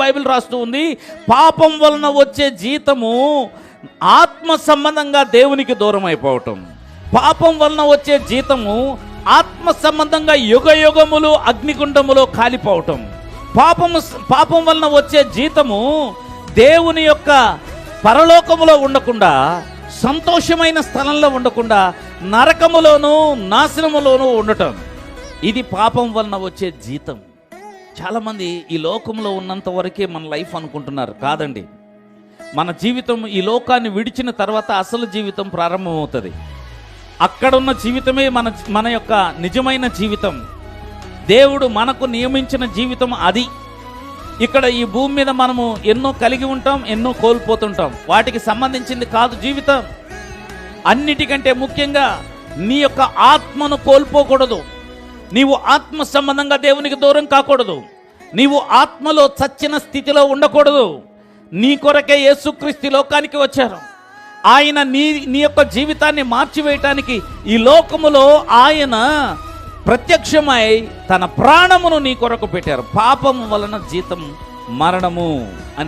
Bible రాస్తూ ఉంది పాపం వలన వచ్చే జీతము ఆత్మ సంబంధంగా దేవునికి దూరం అయిపోవటం పాపం వలన వచ్చే జీతము ఆత్మ సంబంధంగా యుగ యుగములు అగ్నిగుండములో కాలిపోవటం. పాపము పాపం వలన వచ్చే జీతము దేవుని యొక్క పరలోకములో ఉండకుండా సంతోషమైన స్థలంలో ఉండకుండా నరకములోనూ నాశనములోనూ ఉండటం. ఇది పాపం వలన వచ్చే జీతం. చాలామంది ఈ లోకంలో ఉన్నంత వరకే మన లైఫ్ అనుకుంటున్నారు. కాదండి. మన జీవితం ఈ లోకాన్ని విడిచిన తర్వాత అసలు జీవితం ప్రారంభమవుతుంది. అక్కడున్న జీవితమే మన మన యొక్క నిజమైన జీవితం. దేవుడు మనకు నియమించిన జీవితం అది. ఇక్కడ ఈ భూమి మీద మనము ఎన్నో కలిగి ఉంటాం ఎన్నో కోల్పోతుంటాం. వాటికి సంబంధించింది కాదు జీవితం. అన్నిటికంటే ముఖ్యంగా నీ యొక్క ఆత్మను కోల్పోకూడదు. నీవు ఆత్మ సంబంధంగా దేవునికి దూరం కాకూడదు. నీవు ఆత్మలో చచ్చిన స్థితిలో ఉండకూడదు. నీ కొరకే యేసుక్రీస్తు లోకానికి వచ్చారు. ఆయన నీ నీ యొక్క జీవితాన్ని మార్చివేయటానికి ఈ లోకములో ఆయన ప్రత్యక్షమై తన ప్రాణమును నీ కొరకు పెట్టారు. పాపము వలన జీతం మరణము అని